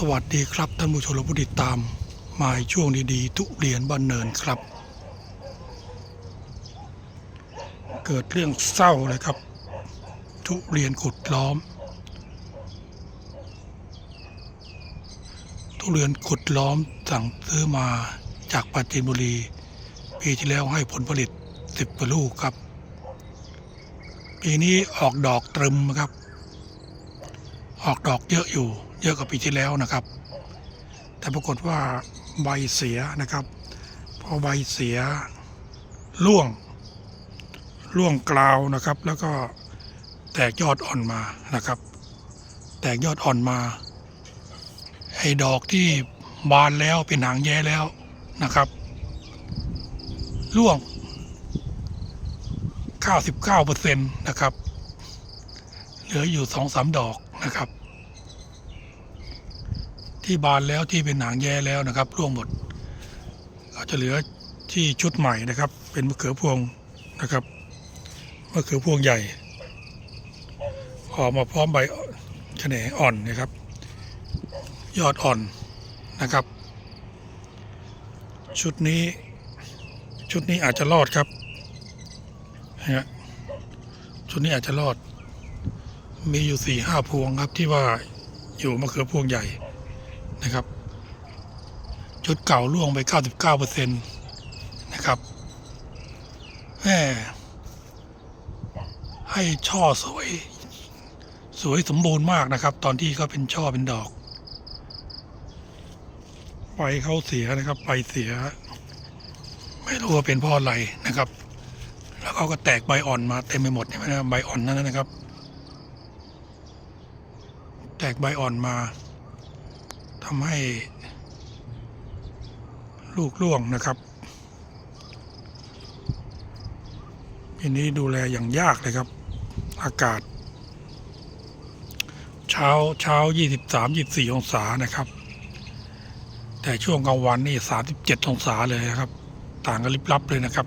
สวัสดีครับท่านผู้ชมและผู้ติดตามมาในช่วงดีๆ ทุเรียนบ้านเนินครับ เกิดเรื่องเศร้าเลยครับ ทุเรียนขุดล้อม ทุเรียนขุดล้อมสั่งซื้อมาจากปราจีนบุรี ปีที่แล้วให้ผลผลิตสิบกว่าลูกครับ ปีนี้ออกดอกตรึมครับ ออกดอกเยอะอยู่ เยอะกว่าปีที่แล้วนะครับ แต่ปรากฏว่าใบเสียนะครับ พอใบเสียร่วงร่วงกลาวนะครับ แล้วก็แตกยอดอ่อนมานะครับ แตกยอดอ่อนมาไอ้ดอกที่บานแล้วเป็นหางแย้แล้วนะครับร่วง 99%นะครับ เหลืออยู่สองสามดอกนะครับ ที่บานแล้วที่เป็นหางแย่แล้วนะครับร่วงหมดก็จะเหลือที่ชุดใหม่นะครับ เป็นมะเขือพวงนะครับมะเขือพวงใหญ่ออกมาพร้อมใบแขนงอ่อนนะครับ ยอดอ่อนนะครับ ชุดนี้ชุดนี้อาจจะรอดครับนะฮะชุดนี้อาจจะรอด มีอยู่สี่ห้าพวงครับที่ว่าอยู่มะเขือพวงใหญ่ นะครับชุดเก่าล่วงไป 99เปอร์เซ็นต์นะครับแหมให้ช่อสวย สวยสมบูรณ์มากนะครับ ตอนที่เขาเป็นช่อเป็นดอกใบเขาเสียนะครับใบเสีย ไม่รู้ว่าเป็นเพราะอะไรนะครับ แล้วเขาก็แตกใบอ่อนมาเต็มไปหมดเห็นไหมนะใบอ่อนนั่นนะครับ แตกใบอ่อนมา ทำให้ลูกร่วงนะครับปีนี้ดูแลอย่างยากเลยครับ อากาศ เช้าเช้า23 24องศานะครับ แต่ช่วงกลางวันนี่37องศาเลยนะครับ ต่างกันลิบลับเลยนะครับ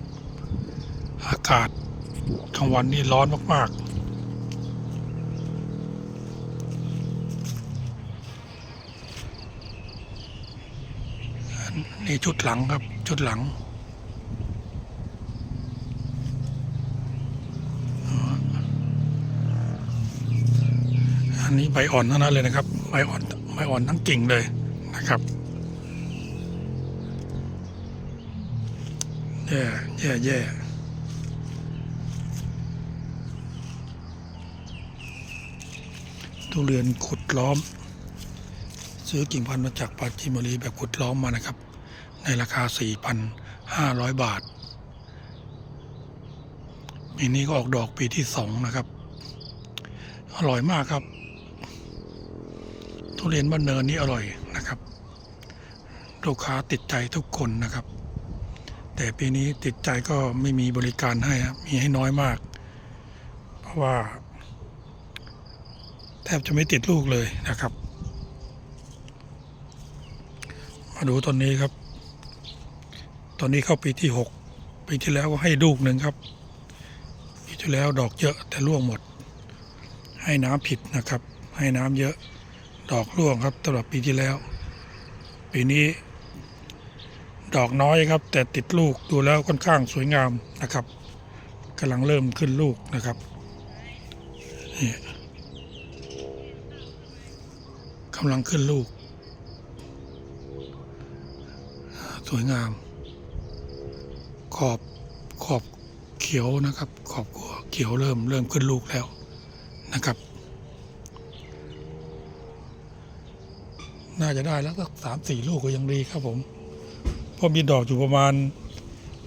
อากาศกลางวันนี่ร้อนมากๆ นี่ชุดหลังครับชุดหลังอันนี้ใบอ่อนเท่านั้นเลยนะครับใบอ่อนใบอ่อนทั้งกิ่งเลยนะครับแย่แย่แย่ทุเรียนขุดล้อม ซื้อกิ่งพันธุ์มาจากปาจีนบุรีแบบขุดล้อมมานะครับ ในราคา 4,500 บาทปีนี้ก็ออกดอกปีที่สองนะครับ อร่อยมากครับ ทุเรียนบ้านเนินนี้อร่อยนะครับ ลูกค้าติดใจทุกคนนะครับ แต่ปีนี้ติดใจก็ไม่มีบริการให้ครับมีให้น้อยมาก เพราะว่า แทบจะไม่ติดลูกเลยนะครับ มาดูตอนนี้ครับ ตอนนี้เข้าปีที่หกปีที่แล้วก็ให้ลูกหนึ่งครับปีที่แล้วดอกเยอะแต่ร่วงหมด ให้น้ำผิดนะครับ ให้น้ำเยอะดอกร่วงครับสำหรับปีที่แล้ว ปีนี้ ดอกน้อยครับ แต่ติดลูกดูแล้วค่อนข้างสวยงามนะครับกำลังเริ่มขึ้นลูกนะครับนี่กำลังขึ้นลูก สวยงาม ขอบขอบเขียวนะครับ ขอบกัวเขียวเริ่มเริ่มขึ้นลูกแล้วนะครับ น่าจะได้แล้วสักสามสี่ลูกก็ยังดีครับผมเพราะมีดอกอยู่ประมาณ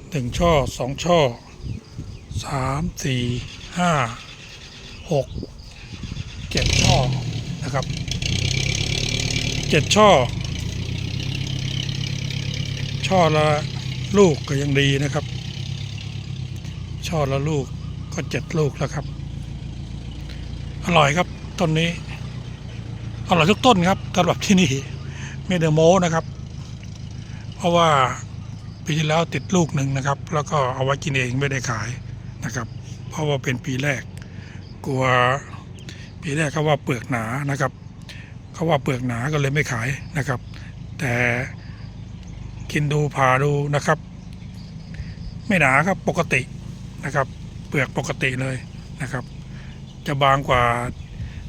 หนึ่งช่อสองช่อสามสี่ห้าหกเจ็ดช่อนะครับเจ็ดช่อ ช่อละ ลูกก็ยังดีนะครับ ช่อละลูกก็เจ็ดลูกแล้วครับ อร่อยครับต้นนี้ อร่อยทุกต้นครับสำหรับที่นี่ไม่เดโมนะครับ เพราะว่าปีที่แล้วติดลูกหนึ่งนะครับ แล้วก็เอาไว้กินเองไม่ได้ขายนะครับ เพราะว่าเป็นปีแรก กลัวปีแรกเขาว่าเปลือกหนานะครับเขาว่าเปลือกหนาก็เลยไม่ขายนะครับ แต่ กินดูผ่าดูนะครับ ไม่หนาครับปกตินะครับ เปลือกปกติเลยนะครับ จะบางกว่า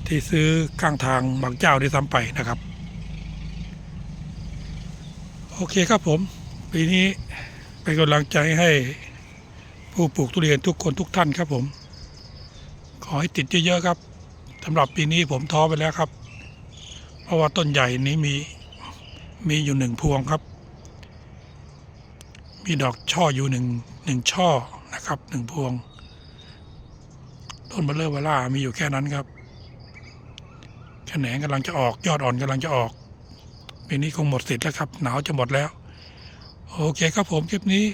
ที่ซื้อข้างทางบางเจ้าที่ซ้ำไปนะครับ โอเคครับผมปีนี้เป็นกำลังใจให้ผู้ปลูกทุเรียนทุกคนทุกท่านครับผม ขอให้ติดเยอะๆครับสำหรับปีนี้ผมท้อไปแล้วครับ เพราะว่าต้นใหญ่นี้มีมีอยู่หนึ่งพวงครับ มีดอกช่ออยู่หนึ่งหนึ่งช่อนะครับหนึ่งพวง ต้นเบลเลอร์วาล่ามีอยู่แค่นั้นครับแขนงกำลังจะออกยอดอ่อนกำลังจะออกปีนี้คงหมดสิทธิ์แล้วครับ หนาวจะหมดแล้ว โอเคครับผมคลิปนี้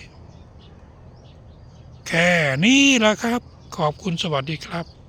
แค่นี้แหละครับ ขอบคุณสวัสดีครับ